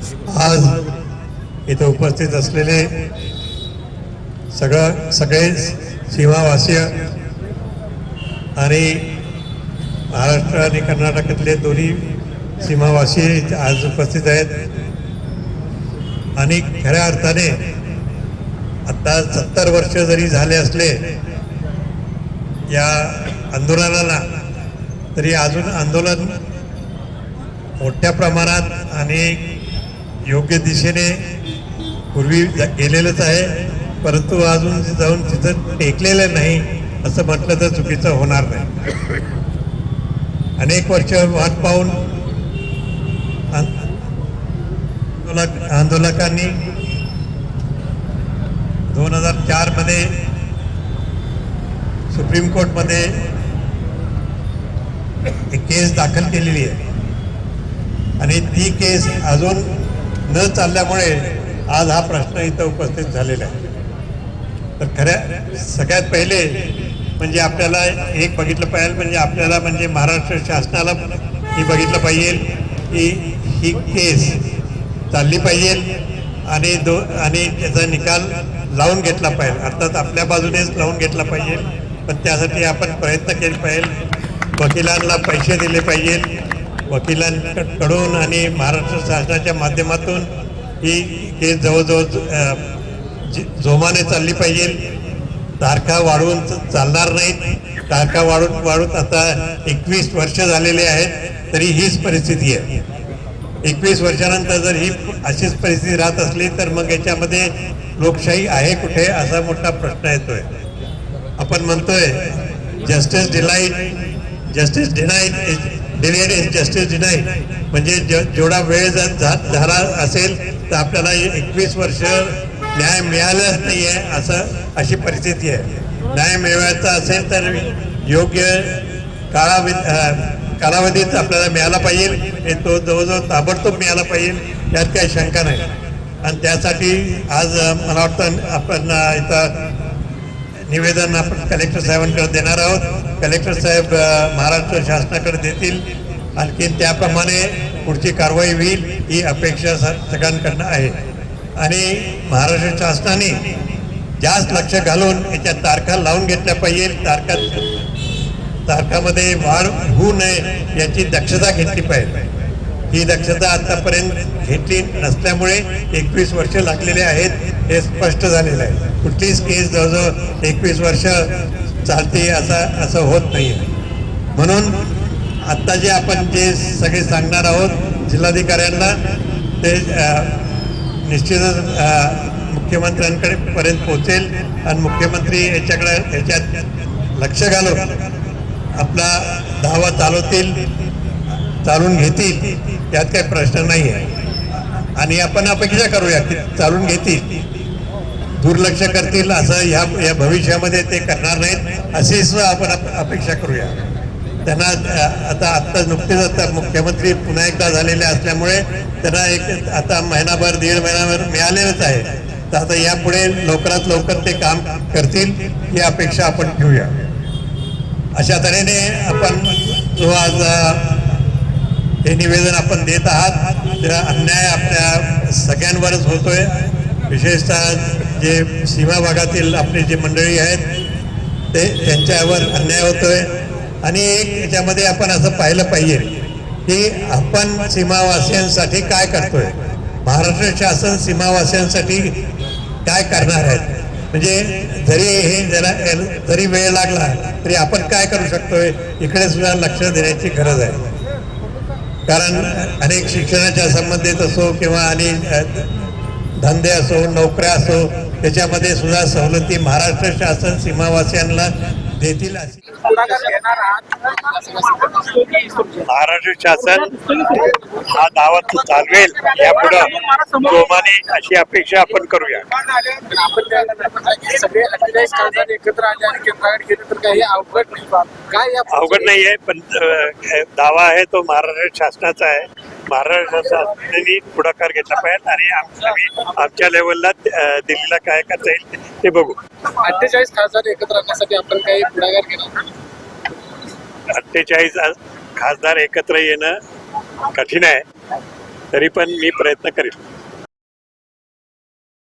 आज इथं उपस्थित असलेले सगळं सगळे सीमावासीय आणि महाराष्ट्र आणि कर्नाटकातले दोन्ही सीमावासी इथे आज उपस्थित आहेत. आणि खऱ्या अर्थाने आता सत्तर वर्ष जरी झाले असले या आंदोलनाला तरी अजून आंदोलन मोठ्या प्रमाणात आणि योग्य दिशेने पूर्वी गेलेलंच आहे परंतु अजून जाऊन तिथं टेकलेलं नाही असं म्हटलं तर चुकीचं होणार नाही. अनेक वर्ष वाट पाहून आंदोलक आंदोलकांनी दोन हजार चारमध्ये सुप्रीम कोर्टमध्ये एक केस दाखल केलेली आहे. आणि ती केस अजून न चालल्यामुळे आज हा प्रश्न इथं उपस्थित झालेला आहे. तर खऱ्या सगळ्यात पहिले म्हणजे आपल्याला एक बघितलं पाहिजे म्हणजे आपल्याला म्हणजे महाराष्ट्र शासनाला ही बघितलं पाहिजे की ही केस चालली पाहिजे आणि दो आणि त्याचा निकाल लावून घेतला पाहिजे. अर्थात आपल्या बाजूनेच लावून घेतला पाहिजे. पण त्यासाठी आपण प्रयत्न केले पाहिजे. वकिलांना पैसे दिले पाहिजे. वकिलांकडून आणि महाराष्ट्र शासनाच्या माध्यमातून ही केस जवळजवळ जी- जोमाने चालली पाहिजे. तारखा वाढवून चालणार नाहीत. तारखा वाढून वाढून आता एकवीस वर्ष झालेले आहेत तरी हीच परिस्थिती आहे. एकवीस वर्षानंतर जर ही अशीच परिस्थिती राहत असली तर मग याच्यामध्ये लोकशाही आहे कुठे असा मोठा प्रश्न येतोय. आपण म्हणतोय justice delayed justice denied delayed justice denied म्हणजे ज- जेवढा वेळ जर झा- झाला असेल तर आपल्याला एकवीस वर्ष न्याय मिळालाच नाही आहे असं अशी परिस्थिती आहे. न्याय मिळवायचा असेल तर योग्य काळावधी कालावधीत आपल्याला मिळाला पाहिजे. आणि तो जवळजवळ ताबडतोब मिळाला पाहिजे. यात काही शंका नाही. आणि त्यासाठी आज मला वाटतं आपण इथं निवेदन आपण कलेक्टर साहेबांकडे देणार आहोत. कलेक्टर साहेब महाराष्ट्र शासनाकडे देतील. आणखीन त्याप्रमाणे पुढची कारवाई होईल ही अपेक्षा सगळ्यांकडनं आहे. आणि महाराष्ट्र शासनाने जास्त लक्ष घालून याच्या तारखा लावून घेतल्या पाहिजे. तारखा तारखामध्ये वाढ होऊ नये याची दक्षता घेतली पाहिजे. ही दक्षता आतापर्यंत घेतली नसल्यामुळे एकवीस वर्ष लागलेले आहेत हे स्पष्ट झालेलं आहे. कुठलीच केस जवळजवळ एकवीस वर्ष चालते असं असं होत नाही म्हणून आत्ता जे आपण जे सगळे सांगणार आहोत जिल्हाधिकाऱ्यांना ते निश्चितच मुख्यमंत्र्यांकडे पर्यंत पोहोचेल आणि मुख्यमंत्री याच्याकडे याच्यात लक्ष घालून आपला दावा चालवतील चालून घेतील यात काही प्रश्न नाही आहे आणि आपण अपेक्षा करूया की चालून घेतील. दुर्लक्ष करतील असं या या भविष्यामध्ये ते करणार नाहीत अशी आपण अप- अपेक्षा करूया. त्यांना आता आत्ता नुकतेच आता मुख्यमंत्री पुन्हा एकदा झालेले असल्यामुळे त्यांना एक आता महिनाभर दीड महिनाभर मिळालेलंच आहे. तर आता यापुढे लवकरात लवकर ते काम करतील ही अपेक्षा आपण ठेवूया. अशा तऱ्हेने आपण जो आज हे निवेदन आपण देत आहात तर अन्याय आपल्या सगळ्यांवरच होतोय. विशेषतः जे सीमा भागातील आपली जी मंडळी आहेत ते त्यांच्यावर अन्याय होतोय. आणि एक याच्यामध्ये आपण असं पाहिलं पाहिजे की आपण सीमावासियांसाठी काय करतोय? महाराष्ट्र शासन सीमावासियांसाठी काय करणार आहेत म्हणजे जरी हे जरा जरी वेळ लागला तरी आपण काय करू शकतोय? इकडे सुद्धा लक्ष देण्याची गरज आहे. कारण अनेक शिक्षणाच्या संबंधित असो किंवा आणि धंदे असो नोकऱ्या असो त्याच्यामध्ये सुद्धा सवलती महाराष्ट्र शासन सीमावासियांना देतील अशी. महाराष्ट्र शासन हा दावा चालवेल यापुढं जोमाने अशी अपेक्षा आपण करूया. अवघड नाही आहे पण दावा आहे तो महाराष्ट्र शासनाचा आहे. महाराष्ट्र शासनाने पुढाकार घेतला पाहिजे आणि आम- आम्ही आमच्या लेवलला दिल्लीला काय करता येईल ते बघू. अठ्ठेचाळीस खासदार एकत्र आणण्यासाठी आपण काही पुढाकार घेणार अठ्ठेचाळीस खासदार एकत्र येणं कठीण आहे. तरी पण मी प्रयत्न करेन.